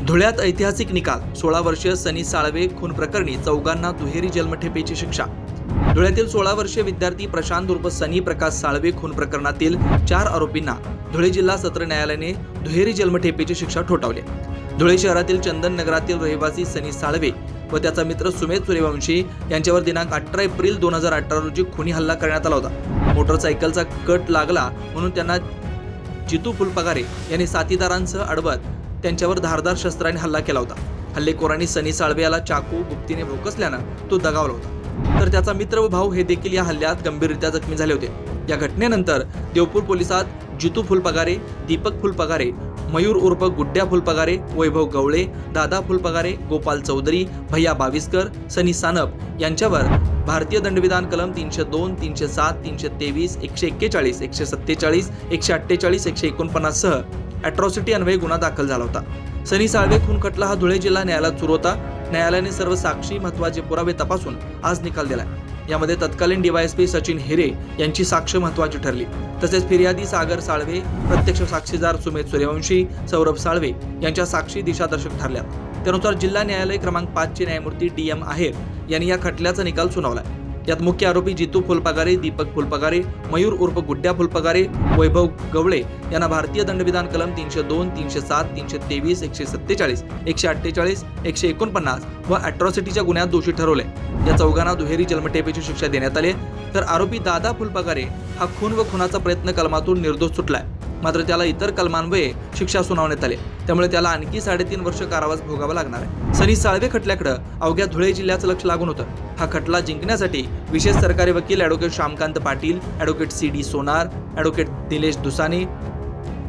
धुळ्यात ऐतिहासिक निकाल सोळा वर्षीय सनी साळवे खून प्रकरणी चौघांना दुहेरी जन्मठेपेची शिक्षा. धुळ्यातील सोळा वर्षीय विद्यार्थी प्रशांत उर्फ सनी प्रकाश साळवे खून प्रकरणातील चार आरोपींना धुळे जिल्हा सत्र न्यायालयाने दुहेरी जन्मठेपेची शिक्षा ठोठावली. धुळे शहरातील चंदन नगरातील रहिवासी सनी साळवे व त्याचा मित्र सुमेध सूर्यवंशी यांच्यावर दिनांक अठरा एप्रिल दोन हजार अठरा रोजी खुनी हल्ला करण्यात आला होता. मोटरसायकलचा कट लागला म्हणून त्यांना जितू फुलपगारे यांनी साथीदारांसह अडवत त्यांच्यावर धारदार शस्त्राने हल्ला केला होता. हल्लेखोरांनी सनी साळवे याला चाकू गुप्तीने भोकसल्यानं तो दगावला होता. तर त्याचा मित्र व भाऊ हे देखील या हल्ल्यात गंभीररित्या जखमी झाले होते. या घटनेनंतर देवपूर पोलिसात जितू फुलपगारे दीपक फुलपगारे मयूर उर्फ गुड्ड्या फुलपगारे वैभव गवळे दादा फुलपगारे गोपाल चौधरी भैया बाविस्कर सनी सानप यांच्यावर भारतीय दंडविधान कलम तीनशे दोन तीनशे सात तीनशे तेवीस एकशे एक्केचाळीस एकशे सत्तेचाळीस एकशे अठ्ठेचाळीस एकशे एकोणपन्नास सह अॅट्रॉसिटी अन्वये गुन्हा दाखल झाला होता. सनी साळवे खून खटला हा धुळे जिल्हा न्यायालयात सुरू होता. न्यायालयाने सर्व साक्षी महत्त्वाचे पुरावे तपासून आज निकाल दिला यामध्ये तत्कालीन डीवायएसपी सचिन हिरे यांची साक्ष महत्वाची ठरली. तसेच फिर्यादी सागर साळवे प्रत्यक्ष साक्षीदार सुमेध सूर्यवंशी सौरभ साळवे यांच्या साक्षी दिशादर्शक ठरल्या. त्यानुसार जिल्हा न्यायालय क्रमांक पाचचे न्यायमूर्ती डी एम आहेर यांनी या खटल्याचा निकाल सुनावला यात मुख्य आरोपी जितू फुलपगारे दीपक फुलपगारे मयूर उर्फ गुड्ड्या फुलपगारे वैभव गवळे यांना भारतीय दंडविधान कलम तीनशे दोन तीनशे सात तीनशे तेवीस एकशे सत्तेचाळीस एकशे अठ्ठेचाळीस एकशे एकोणपन्नास व अॅट्रॉसिटीच्या गुन्ह्यात दोषी ठरवले. या चौघांना दुहेरी जन्मठेपेची शिक्षा देण्यात आली तर आरोपी दादा फुलपगारे हा खून व खुनाचा प्रयत्न कलमातून निर्दोष सुटलाय. मात्र त्याला इतर कलमान्वये शिक्षा सुनावण्यात आली. त्यामुळे त्याला आणखी साडेतीन वर्ष कारावास भोगावा लागणार आहे. सनी साळवे खटल्याकडे अवघ्या धुळे जिल्ह्याचं लक्ष लागून होतं. हा खटला जिंकण्यासाठी विशेष सरकारी वकील advocate Shyamkant Patil advocate C D Sonar advocate Nilesh Dusane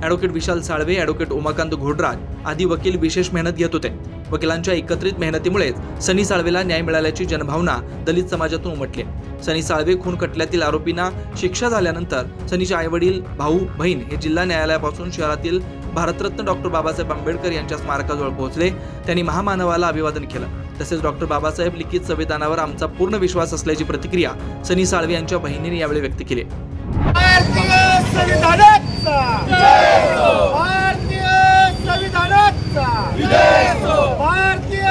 advocate Vishal Salve advocate Umakant Ghodraj आदी वकील विशेष मेहनत घेत होते. वकिलांच्या एकत्रित मेहनतीमुळेच सनी साळवेला न्याय मिळाल्याची जनभावना दलित समाजातून उमटली. सनी साळवे खून खटल्यातील आरोपींना शिक्षा झाल्यानंतर सनीचे आईवडील भाऊ बहीण हे जिल्हा न्यायालयापासून शहरातील भारतरत्न डॉक्टर बाबासाहेब आंबेडकर यांच्या स्मारकाजवळ पोहोचले. त्यांनी महामानवाला अभिवादन केलं. तसेच डॉक्टर बाबासाहेब लिखित संविधानावर आमचा पूर्ण विश्वास असल्याची प्रतिक्रिया सनी साळवे यांच्या बहिणीने यावेळी व्यक्त केली. संविधानाचा भारतीय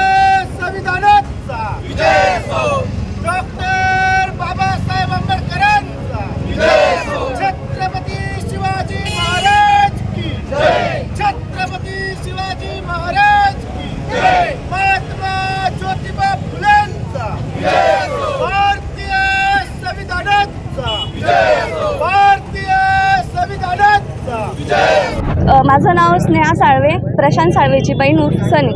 संविधानाचा. डॉक्टर बाबासाहेब आंबेडकरांचा. छत्रपती शिवाजी महाराज की छत्रपती शिवाजी महाराज की महात्मा ज्योतिबा फुलेंचा. भारतीय संविधानाचा. भारतीय संविधानाचा. माझं नाव स्नेहा साळवे प्रशांत साळवेची बहीण उर्फ सनी.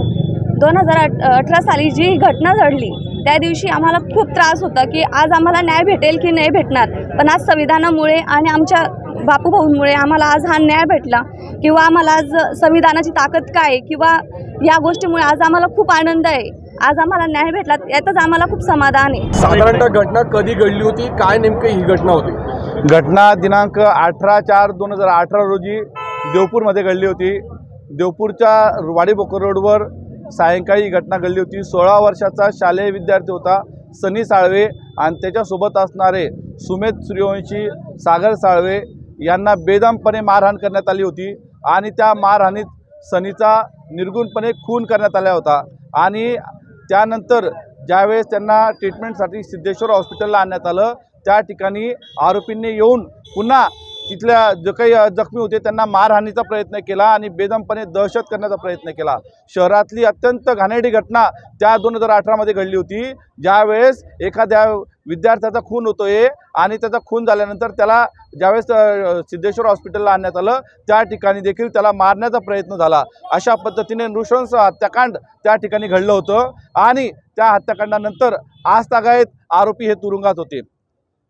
दोन हजार अठ अठरा साली जी घटना घडली त्या दिवशी आम्हाला खूप त्रास होता की आज आम्हाला न्याय भेटेल की नाही भेटणार. पण आज संविधानामुळे आणि आमच्या बापूभाऊंमुळे आम्हाला आज हा न्याय भेटला किंवा आम्हाला आज संविधानाची ताकद काय आहे किंवा या गोष्टीमुळे आज आम्हाला खूप आनंद आहे. आज आम्हाला न्याय भेटला यातच आम्हाला खूप समाधान आहे. साधारणतः घटना कधी घडली होती? काय नेमकं ही घटना होती? घटना दिनांक अठरा चार दोन हजार अठरा रोजी देवपूरमध्ये घडली होती. देवपूरच्या वाडीबोकर रोडवर सायंकाळी ही घटना घडली होती. सोळा वर्षाचा शालेय विद्यार्थी होता सनी साळवे आणि त्याच्यासोबत असणारे सुमेध सूर्यवंशी सागर साळवे यांना बेदमपणे मारहाण करण्यात आली होती आणि त्या मारहाणीत सनीचा निर्गुणपणे खून करण्यात आला होता. आणि त्यानंतर ज्यावेळेस त्यांना ट्रीटमेंटसाठी सिद्धेश्वर हॉस्पिटलला आणण्यात आलं त्या ठिकाणी आरोपींनी येऊन पुन्हा तिथल्या जे काही जखमी होते त्यांना मारहाणीचा प्रयत्न केला आणि बेदमपणे दहशत करण्याचा प्रयत्न केला. शहरातली अत्यंत घाणेरडी घटना त्या दोन हजार अठरामध्ये घडली होती. ज्यावेळेस एखाद्या विद्यार्थ्याचा खून होतोय आणि त्याचा खून झाल्यानंतर त्याला ज्यावेळेस सिद्धेश्वर हॉस्पिटलला आणण्यात आलं त्या ठिकाणी देखील त्याला मारण्याचा प्रयत्न झाला. अशा पद्धतीने नृशंस हत्याकांड त्या ठिकाणी घडलं होतं आणि त्या हत्याकांडानंतर आज तागायत आरोपी हे तुरुंगात होते.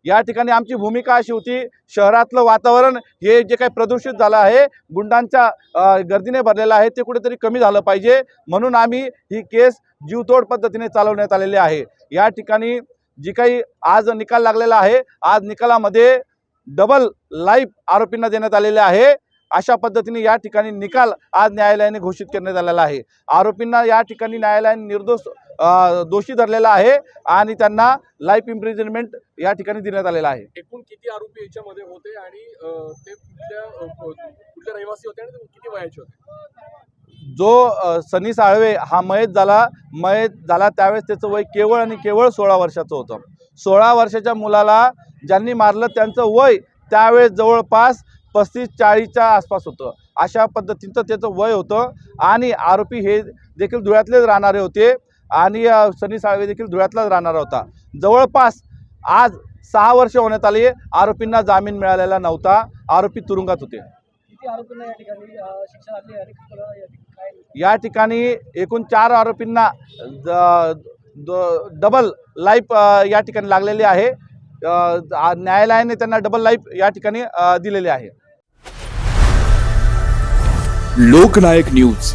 या ठिकाणी आमची भूमिका अशी होती शहरातलं वातावरण हे जे काही प्रदूषित झालं आहे गुंडांच्या गर्दीने भरलेलं आहे ते कुठेतरी कमी झालं पाहिजे. म्हणून आम्ही ही केस जीवतोड पद्धतीने चालवण्यात आलेली आहे. या ठिकाणी जी काही आज निकाल लागलेला आहे आज निकालामध्ये डबल लाईफ आरोपींना देण्यात आलेले आहे. अशा पद्धतीने या ठिकाणी निकाल आज न्यायालयाने घोषित करण्यात आलेला आहे. आरोपींना या ठिकाणी न्यायालयाने निर्दोष दोषी धरलेला आहे आणि त्यांना लाईफ इम्प्रिझनमेंट या ठिकाणी देण्यात आलेला आहे. एकूण किती आरोपी याच्यामध्ये होते आणि ते कुठल्या रहिवासी होते आणि किती वयाचे होते? जो सनी साळवे हा मयत झाला मयत झाला त्यावेळेस त्याचं वय केवळ आणि केवळ सोळा वर्षाचं होतं. सोळा वर्षाच्या मुलाला ज्यांनी मारलं त्यांचं वय त्यावेळेस जवळपास पस्तीस चाळीसच्या आसपास होतं. अशा पद्धतीचं त्याचं वय होतं. आणि आरोपी हे देखील धुळ्यातलेच राहणारे होते. आणि सनी साळवे देखील धुळ्यातलाच राहणारा होता. जवळपास आज सहा वर्ष होण्यात आली आरोपींना जामीन मिळालेला नव्हता. आरोपी तुरुंगात होते. या ठिकाणी एकूण चार आरोपींना डबल लाईफ या ठिकाणी लागलेली आहे. न्यायालयाने त्यांना डबल लाईफ या ठिकाणी दिलेली आहे. लोकनायक न्यूज.